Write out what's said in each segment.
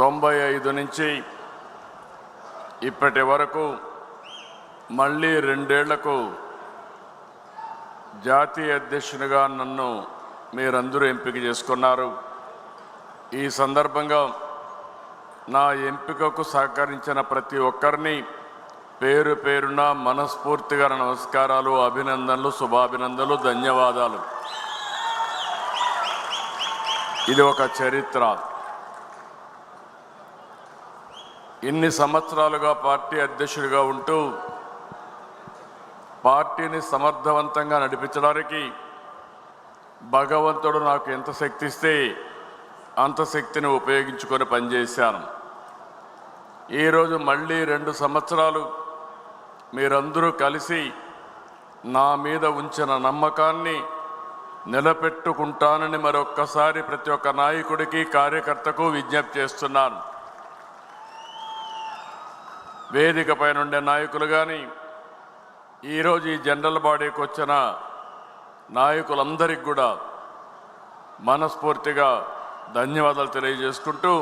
తొంభై ఐదు నుంచి ఇప్పటి వరకు మళ్ళీ రెండేళ్ళకు జాతీయ అధ్యక్షునిగా నన్ను మీరందరూ ఎంపిక చేసుకున్నారు. ఈ సందర్భంగా నా ఎంపికకు సహకరించిన ప్రతి ఒక్కరిని పేరు పేరున మనస్ఫూర్తిగా నమస్కారాలు అభినందనలు శుభాభినందనలు ధన్యవాదాలు. ఇది ఒక చరిత్ర. ఇన్ని సంవత్సరాలుగా పార్టీ అధ్యక్షుడిగా ఉంటూ పార్టీని సమర్థవంతంగా నడిపించడానికి భగవంతుడు నాకు ఎంత శక్తి ఇస్తే అంత శక్తిని ఉపయోగించుకొని పనిచేశాను. ఈరోజు మళ్ళీ రెండు సంవత్సరాలు మీరందరూ కలిసి నా మీద ఉంచిన నమ్మకాన్ని నిలబెట్టుకుంటానని మరొక్కసారి ప్రతి ఒక్క నాయకుడికి కార్యకర్తకు విజ్ఞప్తి చేస్తున్నాను. వేదిక పైన ఉండే నాయకులు కానీ ఈరోజు ఈ జనరల్ బాడీకి వచ్చిన నాయకులందరికీ కూడా మనస్ఫూర్తిగా ధన్యవాదాలు తెలియజేసుకుంటూ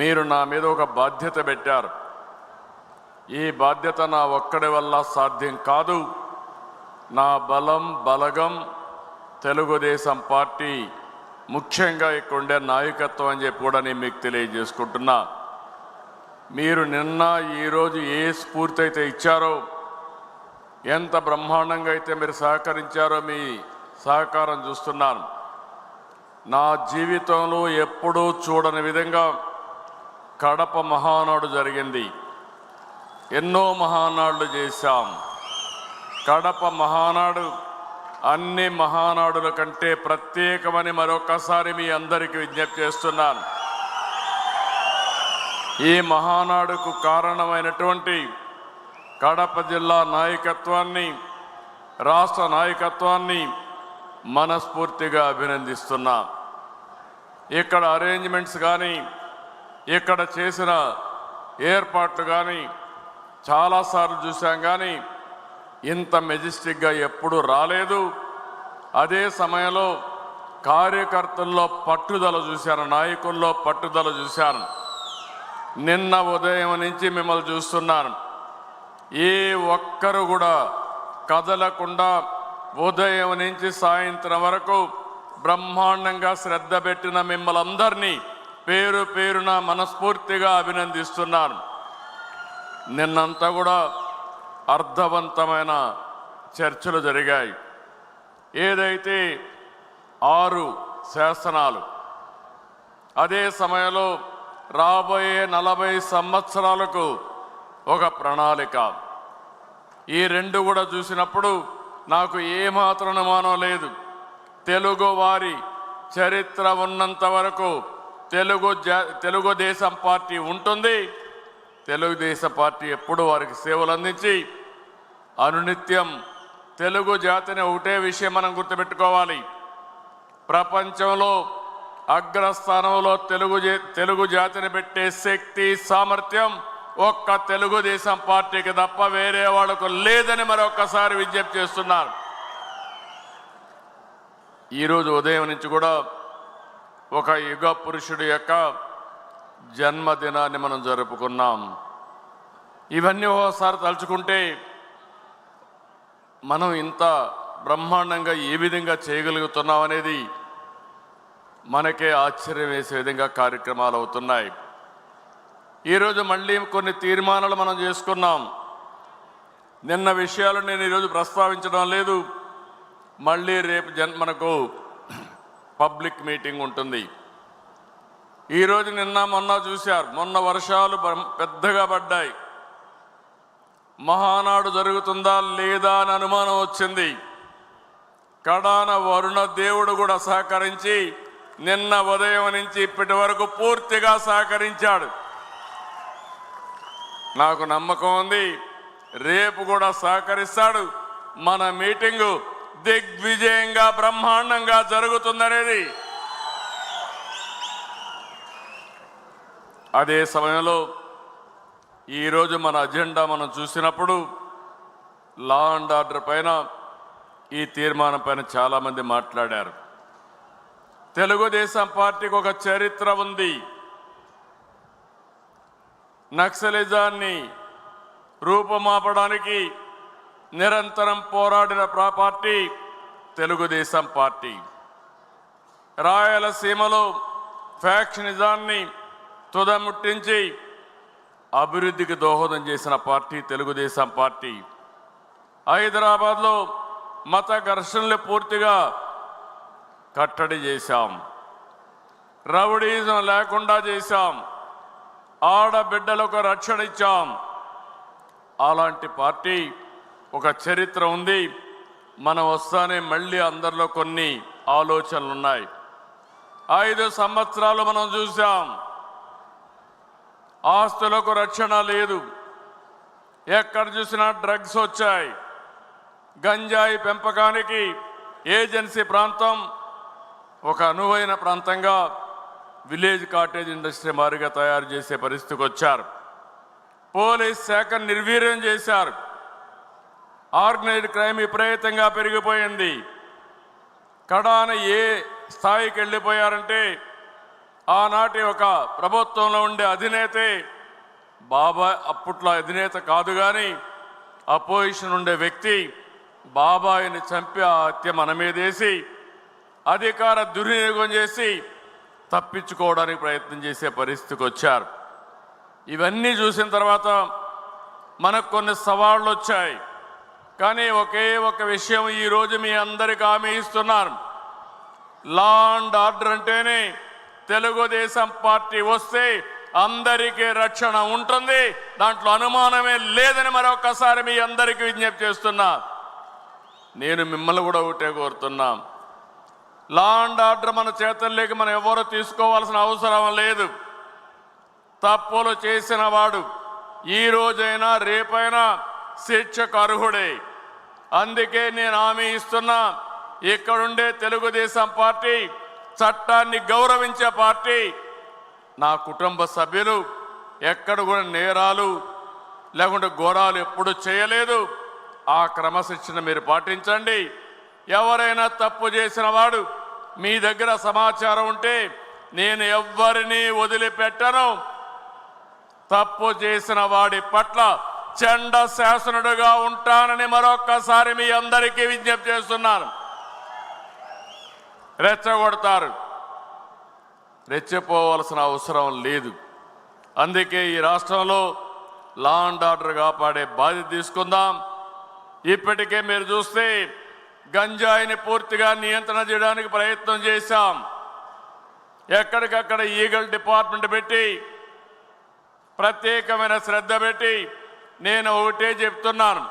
మీరు నా మీద ఒక బాధ్యత పెట్టారు. ఈ బాధ్యత నా ఒక్కడి వల్ల సాధ్యం కాదు. నా బలం బలగం తెలుగుదేశం పార్టీ ముఖ్యంగా ఇక్కడ ఉండే నాయకత్వం అని చెప్పి కూడా నేను మీకు తెలియజేసుకుంటున్నా. మీరు నిన్న ఈరోజు ఏ స్ఫూర్తి అయితే ఇచ్చారో ఎంత బ్రహ్మాండంగా అయితే మీరు సహకరించారో మీ సహకారం చూస్తున్నాను. నా జీవితంలో ఎప్పుడూ చూడని విధంగా కడప మహానాడు జరిగింది. ఎన్నో మహానాడులు చేశాం. కడప మహానాడు అన్ని మహానాడుల కంటే ప్రత్యేకమని మరొకసారి మీ అందరికీ విజ్ఞప్తి చేస్తున్నాను. ఈ మహానాడుకు కారణమైనటువంటి కడప జిల్లా నాయకత్వాన్ని రాష్ట్ర నాయకత్వాన్ని మనస్ఫూర్తిగా అభినందిస్తున్నా. ఇక్కడ అరేంజ్మెంట్స్ కానీ ఇక్కడ చేసిన ఏర్పాట్లు కానీ చాలాసార్లు చూసాం కానీ ఇంత మెజెస్టిక్గా ఎప్పుడూ రాలేదు. అదే సమయంలో కార్యకర్తల్లో పట్టుదల చూశాను నాయకుల్లో పట్టుదల చూశాను. నిన్న ఉదయం నుంచి మిమ్మల్ని చూస్తున్నాను. ఏ ఒక్కరు కూడా కదలకుండా ఉదయం నుంచి సాయంత్రం వరకు బ్రహ్మాండంగా శ్రద్ధ పెట్టిన మిమ్మల్ని అందరినీ పేరు పేరున మనస్ఫూర్తిగా అభినందిస్తున్నాను. నిన్నంతా కూడా అర్థవంతమైన చర్చలు జరిగాయి. ఏదైతే ఆరు శాసనాలు అదే సమయంలో రాబోయే నలభై సంవత్సరాలకు ఒక ప్రణాళిక. ఈ రెండు కూడా చూసినప్పుడు నాకు ఏమాత్రం అనుమానం లేదు. తెలుగు వారి చరిత్ర ఉన్నంత వరకు తెలుగు జా తెలుగుదేశం పార్టీ ఉంటుంది. తెలుగుదేశం పార్టీ ఎప్పుడు వారికి సేవలు అందించి అనునిత్యం తెలుగు జాతిని ఒకటే విషయం మనం గుర్తుపెట్టుకోవాలి. ప్రపంచంలో అగ్రస్థానంలో తెలుగు తెలుగు జాతిని పెట్టే శక్తి సామర్థ్యం ఒక్క తెలుగుదేశం పార్టీకి తప్ప వేరే వాళ్ళకు లేదని మరొకసారి విజ్ఞప్తి చేస్తున్నారు. ఈరోజు ఉదయం నుంచి కూడా ఒక యుగ పురుషుడి యొక్క జన్మదినాన్ని మనం జరుపుకున్నాం. ఇవన్నీ ఒకసారి తలుచుకుంటే మనం ఇంత బ్రహ్మాండంగా ఏ విధంగా చేయగలుగుతున్నాం అనేది మనకే ఆశ్చర్యం వేసే విధంగా కార్యక్రమాలు అవుతున్నాయి. ఈరోజు మళ్ళీ కొన్ని తీర్మానాలు మనం చేసుకున్నాం. నిన్న విషయాలు నేను ఈరోజు ప్రస్తావించడం లేదు. మళ్ళీ రేపు జన్ మనకు పబ్లిక్ మీటింగ్ ఉంటుంది. ఈరోజు నిన్న మొన్న చూశారు. మొన్న వర్షాలు పెద్దగా పడ్డాయి. మహానాడు జరుగుతుందా లేదా అని అనుమానం వచ్చింది. కడాన వరుణ దేవుడు కూడా సహకరించి నిన్న ఉదయం నుంచి ఇప్పటి వరకు పూర్తిగా సహకరించాడు. నాకు నమ్మకం ఉంది. రేపు కూడా సహకరిస్తాడు. మన మీటింగు దిగ్విజయంగా బ్రహ్మాండంగా జరుగుతుందనేది. అదే సమయంలో ఈరోజు మన అజెండా మనం చూసినప్పుడు లా అండ్ ఆర్డర్ పైన ఈ తీర్మానం పైన చాలామంది మాట్లాడారు. తెలుగుదేశం పార్టీకి ఒక చరిత్ర ఉంది. నక్సలిజాన్ని రూపుమాపడానికి నిరంతరం పోరాడిన ప్రా- పార్టీ తెలుగుదేశం పార్టీ. రాయలసీమలో ఫ్యాక్షనిజాన్ని తుదముట్టించి అభివృద్ధికి దోహదం చేసిన పార్టీ తెలుగుదేశం పార్టీ. హైదరాబాద్లో మత ఘర్షణలు పూర్తిగా కట్టడి చేశాం. రౌడీజం లేకుండా చేశాం. ఆడబిడ్డలకు రక్షణ ఇచ్చాం. అలాంటి పార్టీ ఒక చరిత్ర ఉంది. మనం వస్తానే మళ్ళీ అందరిలో కొన్ని ఆలోచనలు ఉన్నాయి ఐదు సంవత్సరాలు మనం చూసాం ఆస్తులకు రక్షణ లేదు. ఎక్కడ చూసినా డ్రగ్స్ వచ్చాయి. గంజాయి పెంపకానికి ఏజెన్సీ ప్రాంతం ఒక అనువైన ప్రాంతంగా విలేజ్ కాటేజ్ ఇండస్ట్రీ మారిగా తయారు చేసే పరిస్థితికి వచ్చారు. పోలీస్ శాఖ నిర్వీర్యం చేశారు. ఆర్గనైజ్డ్ క్రైమ్ విపరీతంగా పెరిగిపోయింది. కడాన ఏ స్థాయికి వెళ్ళిపోయారంటే ఆనాటి ఒక ప్రభుత్వంలో ఉండే అధినేతే బాబాయ్ అప్పట్లో అధినేత కాదు కానీ అపోజిషన్ ఉండే వ్యక్తి బాబాయిని చంపి ఆ హత్య మన మీదేసి అధికార దుర్వినియోగం చేసి తప్పించుకోవడానికి ప్రయత్నం చేసే పరిస్థితికి వచ్చారు. ఇవన్నీ చూసిన తర్వాత మనకు కొన్ని సవాళ్ళు వచ్చాయి. కానీ ఒకే ఒక విషయం ఈరోజు మీ అందరికి హామీ ఇస్తున్నారు లా అండ్ ఆర్డర్ అంటేనే తెలుగుదేశం పార్టీ వస్తే అందరికీ రక్షణ ఉంటుంది. దాంట్లో అనుమానమే లేదని మరొకసారి మీ అందరికీ విజ్ఞప్తి చేస్తున్నా. నేను మిమ్మల్ని కూడా ఒకటే కోరుతున్నాను లా అండ్ ఆర్డర్ మన చేతల్లోకి మనం ఎవరు తీసుకోవాల్సిన అవసరం లేదు. తప్పులు చేసిన వాడు ఈ రోజైనా రేపైనా శిక్షకు అర్హుడే. అందుకే నేను హామీ ఇస్తున్నా ఇక్కడుండే తెలుగుదేశం పార్టీ చట్టాన్ని గౌరవించే పార్టీ నా కుటుంబ సభ్యులు ఎక్కడ కూడా నేరాలు లేకుంటే ఘోరాలు ఎప్పుడు చేయలేదు. ఆ క్రమశిక్షణ మీరు పాటించండి. ఎవరైనా తప్పు చేసిన వాడు మీ దగ్గర సమాచారం ఉంటే నేను ఎవ్వరినీ వదిలిపెట్టను. తప్పు చేసిన వాడి పట్ల చండ శాసనుడుగా ఉంటానని మరొక్కసారి మీ అందరికీ విజ్ఞప్తి చేస్తున్నాను. రెచ్చగొడతారు. రెచ్చిపోవలసిన అవసరం లేదు. అందుకే ఈ రాష్ట్రంలో లా అండ్ ఆర్డర్ కాపాడే బాధ్యత తీసుకుందాం. ఇప్పటికే మీరు చూస్తే గంజాయిని పూర్తిగా నియంత్రణ చేయడానికి ప్రయత్నం చేశాం. ఎక్కడికక్కడ ఈగల్ డిపార్ట్మెంట్ పెట్టి ప్రత్యేకమైన శ్రద్ధ పెట్టి నేను ఒకటే చెప్తున్నాను.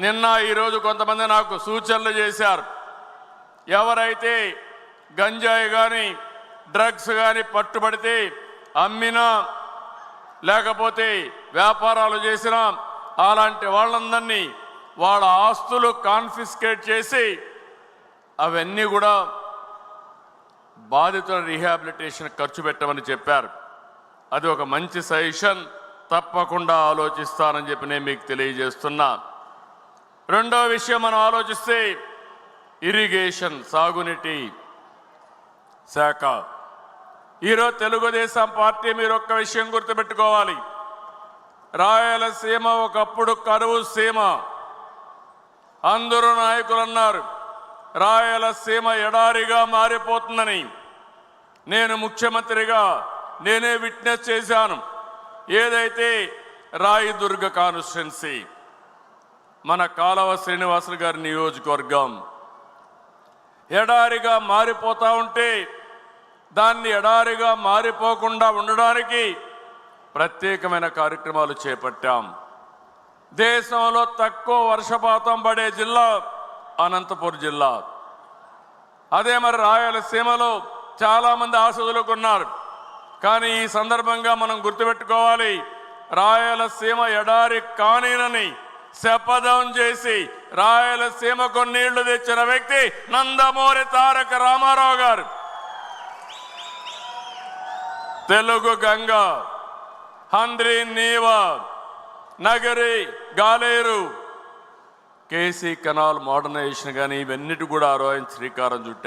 నిన్న ఈరోజు కొంతమంది నాకు సూచనలు చేశారు. ఎవరైతే గంజాయి కానీ డ్రగ్స్ కానీ పట్టుబడితే అమ్మినా లేకపోతే వ్యాపారాలు చేసినా అలాంటి వాళ్ళందరినీ వాళ్ళ ఆస్తులు కాన్ఫిస్కేట్ చేసి అవన్నీ కూడా బాధితుల రీహాబిలిటేషన్ ఖర్చు పెట్టమని చెప్పారు. అది ఒక మంచి సజెషన్. తప్పకుండా ఆలోచిస్తానని చెప్పి నేను మీకు తెలియజేస్తున్నా. రెండో విషయం మనం ఆలోచిస్తే ఇరిగేషన్ సాగునీటి శాఖ. ఈరోజు తెలుగుదేశం పార్టీ మీరు ఒక్క విషయం గుర్తుపెట్టుకోవాలి. రాయలసీమ ఒకప్పుడు కరువు సీమ. అందరూ నాయకులు అన్నారు రాయలసీమ ఎడారిగా మారిపోతుందని నేను ముఖ్యమంత్రిగా నేనే విట్నెస్ చేశాను. ఏదైతే రాయదుర్గ కాన్స్టిట్యున్సీ మన కాలవ శ్రీనివాసులు గారి నియోజకవర్గం ఎడారిగా మారిపోతూ ఉంటే దాన్ని ఎడారిగా మారిపోకుండా ఉండడానికి ప్రత్యేకమైన కార్యక్రమాలు చేపట్టాం. దేశంలో తక్కువ వర్షపాతం పడే జిల్లా అనంతపూర్ జిల్లా. అదే మరి రాయలసీమలో చాలామంది మంది ఆశదులుకున్నారు కానీ ఈ సందర్భంగా మనం గుర్తుపెట్టుకోవాలి రాయలసీమ ఎడారి కానీనని శపథం చేసి రాయలసీమకు నీళ్ళు తెచ్చిన వ్యక్తి నందమూరి తారక రామారావు గారు. Telugu Ganga Handri Neeva Nagari Galeru. KC canal modernisation కానీ ఇవన్నిటి కూడా ఆ రోజు శ్రీకారం చుట్టారు.